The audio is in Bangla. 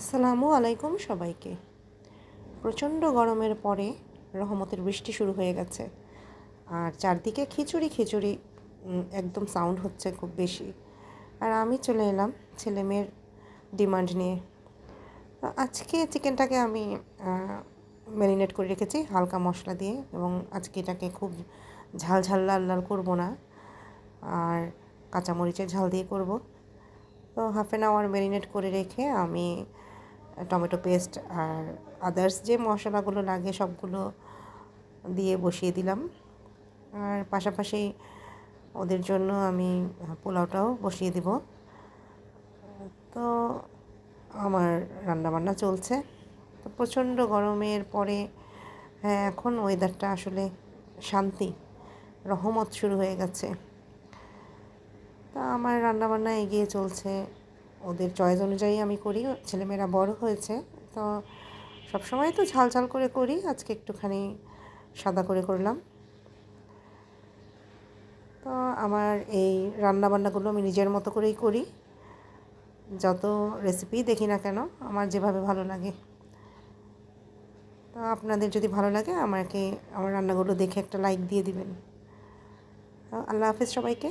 আসসালামু আলাইকুম সবাইকে। প্রচণ্ড গরমের পরে রহমতের বৃষ্টি শুরু হয়ে গেছে। আর চারদিকে খিচুড়ি খিচুড়ি একদম সাউন্ড হচ্ছে খুব বেশি। আর আমি চলে এলাম ছেলে মেয়ের ডিমান্ড নিয়ে। আজকে চিকেনটাকে আমি ম্যারিনেট করে রেখেছি হালকা মশলা দিয়ে এবং আজকে এটাকে খুব ঝাল ঝাল, লাল লাল করব না। আর কাঁচামরিচের ঝাল দিয়ে করব। তো হাফ অ্যান আওয়ার ম্যারিনেট করে রেখে আমি টমেটো পেস্ট আর আদার্স যে মশলাগুলো লাগে সবগুলো দিয়ে বসিয়ে দিলাম। আর পাশাপাশি ওদের জন্য আমি পোলাওটাও বসিয়ে দিব। তো আমার রান্নাবান্না চলছে। তো প্রচণ্ড গরমের পরে হ্যাঁ এখন ওয়েদারটা আসলে শান্তি, রহমত শুরু হয়ে গেছে। তা আমার রান্নাবান্না এগিয়ে চলছে। ওদের চয়েস অনুযায়ী আমি করি, ছেলেমেয়েরা বড় হয়েছে, তো সবসময় তো ঝাল ঝাল করে করি, আজকে একটুখানি সাদা করে করলাম। তো আমার এই রান্নাবান্নাগুলো আমি নিজের মতো করেই করি, যত রেসিপি দেখি না কেন, আমার যেভাবে ভালো লাগে। তো আপনাদের যদি ভালো লাগে, আমাকে আমার রান্নাগুলো দেখে একটা লাইক দিয়ে দিবেন। আল্লাহ হাফিজ সবাইকে।